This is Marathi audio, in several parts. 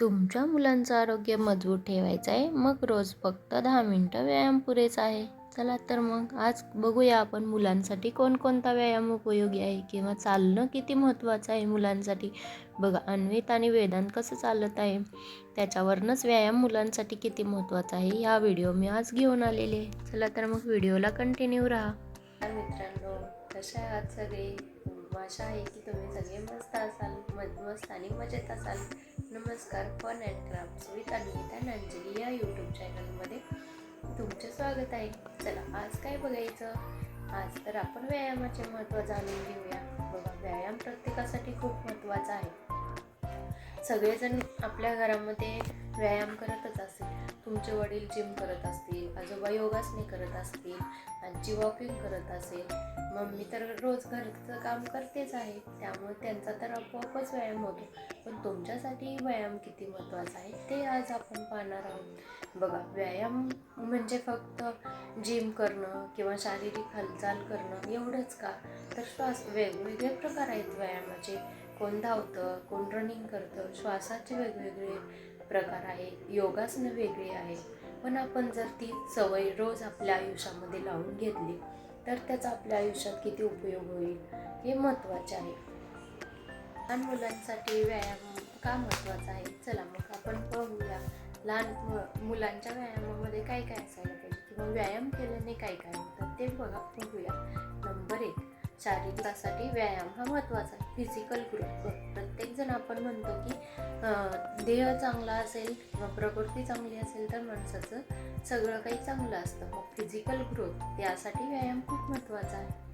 तुमच्या मुलांचं आरोग्य मजबूत ठेवायचं आहे. मग रोज फक्त दहा मिनटं व्यायाम पुरेच आहे. चला तर मग आज बघूया आपण मुलांसाठी कोणकोणता व्यायाम उपयोगी आहे किंवा चालणं किती महत्त्वाचं आहे मुलांसाठी. बघा अन्वित आणि वेदांत कसं चालत आहे? त्याच्यावरनंच व्यायाम मुलांसाठी किती महत्त्वाचा आहे हा व्हिडिओ मी आज घेऊन आलेले आहे. चला तर मग व्हिडिओला कंटिन्यू राहा. मित्रांनो कशा आहात सगळे? आशा आहे की तुम्ही सगळे मस्त असाल मज मस्त आणि मजेत असाल. नमस्कार fun and craft with Anita Anjali या यूट्यूब चॅनलमध्ये तुमचे स्वागत आहे. चला आज काय बघायचं? आज तर आपण व्यायामाचे महत्त्व जाणून घेऊया. बघा व्यायाम प्रत्येकासाठी खूप महत्त्वाचा आहे. सगळेजण आपल्या घरामध्ये व्यायाम करतच असतील तुमचे वडील जिम करत असतील आजोबा योगासने करत असतील आजी वॉकिंग करत असेल मम्मी तर रोज घरचं काम करतेच आहे त्यामुळे त्यांचा तर आपोआपच व्यायाम होतो. पण तुमच्यासाठी व्यायाम किती महत्त्वाचा आहे ते आज आपण पाहणार आहोत. बघा व्यायाम म्हणजे फक्त जिम करणं किंवा शारीरिक हालचाल करणं एवढंच का? तर श्वास वेगवेगळे प्रकार आहेत व्यायामाचे. कोण धावतं कोण रनिंग करतं श्वासाचे वेगवेगळे प्रकार आहे योगासनं वेगळी आहे. पण आपण जर ती सवय रोज आपल्या आयुष्यामध्ये लावून घेतली तर त्याचा आपल्या आयुष्यात किती उपयोग होईल हे महत्त्वाचे आहे. लहान मुलांसाठी व्यायाम का महत्त्वाचा आहे? चला मग आपण पाहूया. लहान मु- मुलांच्या व्यायामामध्ये काय काय असायला पाहिजे? किंवा व्यायाम केल्याने काय काय होतं? ते बघा बघूया. नंबर एक. शारीरिकासाठी व्यायाम हा महत्त्वाचा आहे. फिजिकल ग्रोथ प्रत्येकजण आपण म्हणतो की देह चांगला असेल किंवा प्रकृती चांगली असेल तर माणसाचं सगळं काही चांगलं असतं. मग फिजिकल ग्रोथ त्यासाठी व्यायाम खूप महत्त्वाचा आहे.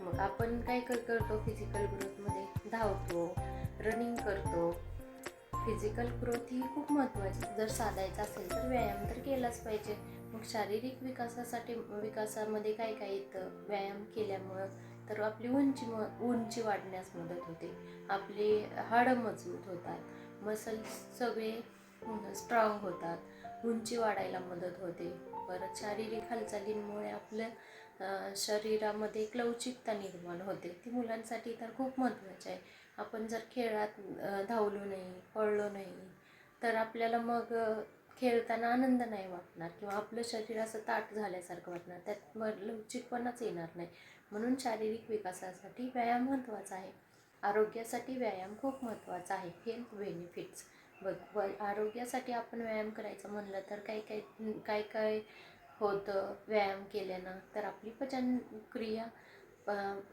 मग आपण काय करतो फिजिकल ग्रोथमध्ये धावतो रनिंग करतो. फिजिकल ग्रोथ ही खूप महत्त्वाची जर साधायचं असेल तर व्यायाम तर केलाच पाहिजे. मग शारीरिक विकासासाठी विकासामध्ये काय काय येतं? व्यायाम केल्यामुळं तर आपली उंची म उंची वाढण्यास मदत होते. आपली हाडं मजबूत होतात. मसल्स सगळे स्ट्रॉंग होतात. उंची वाढायला मदत होते. परत शारीरिक हालचालींमुळे आपल्या शरीरामध्ये एक लवचिकता निर्माण होते. ती मुलांसाठी तर खूप महत्त्वाची आहे. आपण जर खेळात धावलो नाही पळलो नाही तर आपल्याला मग खेळताना आनंद नाही वाटणार किंवा आपलं शरीर असं ताट झाल्यासारखं वाटणार. त्यात मग लवचिकपणाच येणार नाही. म्हणून शारीरिक विकासासाठी व्यायाम महत्त्वाचा आहे. आरोग्यासाठी व्यायाम खूप महत्त्वाचा आहे. हेल्थ बेनिफिट्स बघ व आरोग्यासाठी आपण व्यायाम करायचं म्हणलं तर काय काय काय काय होतं? व्यायाम केल्यानं तर आपली पचनक्रिया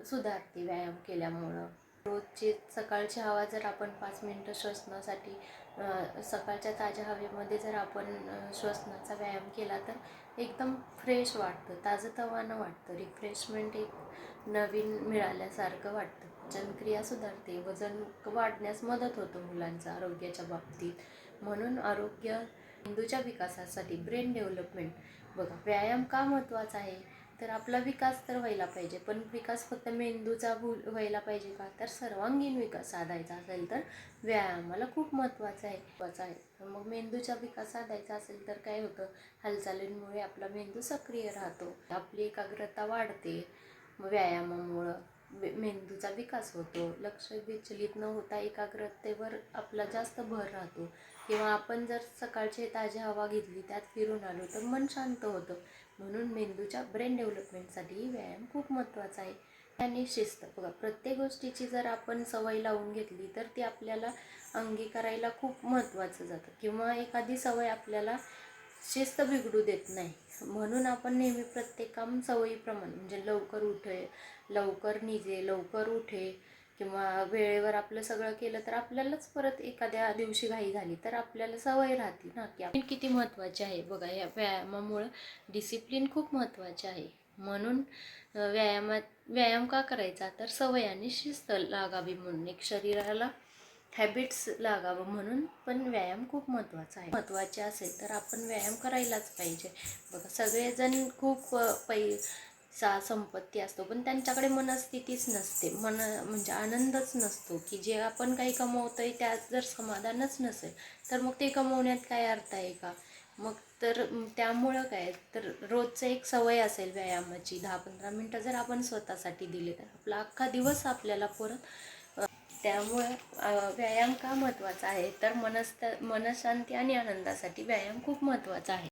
सुधारते व्यायाम केल्यामुळं. रोजची सकाळची हवा जर आपण पाच मिनटं श्वसनासाठी सकाळच्या ताज्या हवेमध्ये जर आपण श्वसनाचा व्यायाम केला तर एकदम फ्रेश वाटतं ताजंतवानं वाटतं रिफ्रेशमेंट एक नवीन मिळाल्यासारखं वाटतं. पचनक्रिया सुधारते वजन वाढण्यास मदत होतो मुलांचा आरोग्याच्या बाबतीत. म्हणून आरोग्य मेंदूच्या विकासासाठी ब्रेन डेव्हलपमेंट. बघा व्यायाम का महत्त्वाचा आहे? तर आपला विकास तर व्हायला पाहिजे पण विकास फक्त मेंदूचा भू- व्हायला पाहिजे का? तर सर्वांगीण विकास साधायचा असेल तर व्यायामाला खूप महत्त्वाचं आहे महत्त्वाचा आहे. तर मग मेंदूचा विकास साधायचा असेल तर काय होतं? हालचालींमुळे आपला मेंदू सक्रिय राहतो. आपली एकाग्रता वाढते मग व्यायामामुळं. मेंदूचा विकास होतो. लक्ष विचलित न होता एकाग्रतेवर आपला जास्त भर राहतो. किंवा आपण जर सकाळची ताजी हवा घेतली त्यात फिरून आलो तर मन शांत होतं. म्हणून मेंदूच्या ब्रेन डेव्हलपमेंटसाठी व्यायाम खूप महत्त्वाचा आहे. आणि शिस्त. बघा प्रत्येक गोष्टीची जर आपण सवय लावून घेतली तर ती आपल्याला अंगीकारायला खूप महत्त्वाचं जातं. किंवा एखादी सवय आपल्याला शिस्त बिघडू देत नाही. म्हणून आपण नेहमी प्रत्येक काम सवयीप्रमाणे म्हणजे लवकर उठे लवकर निघे लवकर उठे किंवा वेळेवर आपलं सगळं केलं तर आपल्यालाच परत एखाद्या दिवशी घाई झाली तर आपल्याला सवय राहते ना की आपण किती महत्त्वाचे आहे. बघा या व्यायामामुळं डिसिप्लिन खूप महत्त्वाचे आहे. म्हणून व्यायामात व्यायाम का करायचा? तर सवय आणि शिस्त लागावी म्हणून. एक शरीराला हॅबिट्स लागावं म्हणून पण व्यायाम खूप महत्त्वाचा आहे. महत्त्वाचे असेल तर आपण व्यायाम करायलाच पाहिजे. बघा सगळेजण खूप पै सा संपत्ती असतो पण त्यांच्याकडे मनस्थितीच नसते. मन म्हणजे आनंदच नसतो की जे आपण काही कमवतो आहे त्यात जर समाधानच नसेल तर मग ते कमवण्यात काय अर्थ आहे का? मग तर त्यामुळं काय? तर रोजचं एक सवय असेल व्यायामाची. दहा पंधरा मिनटं जर आपण स्वतःसाठी दिली तर आपला अख्खा दिवस आपल्याला परत त्यामुळं व्यायाम का महत्त्वाचा आहे? तर मनस्त मनशांती आणि आनंदासाठी व्यायाम खूप महत्त्वाचा आहे.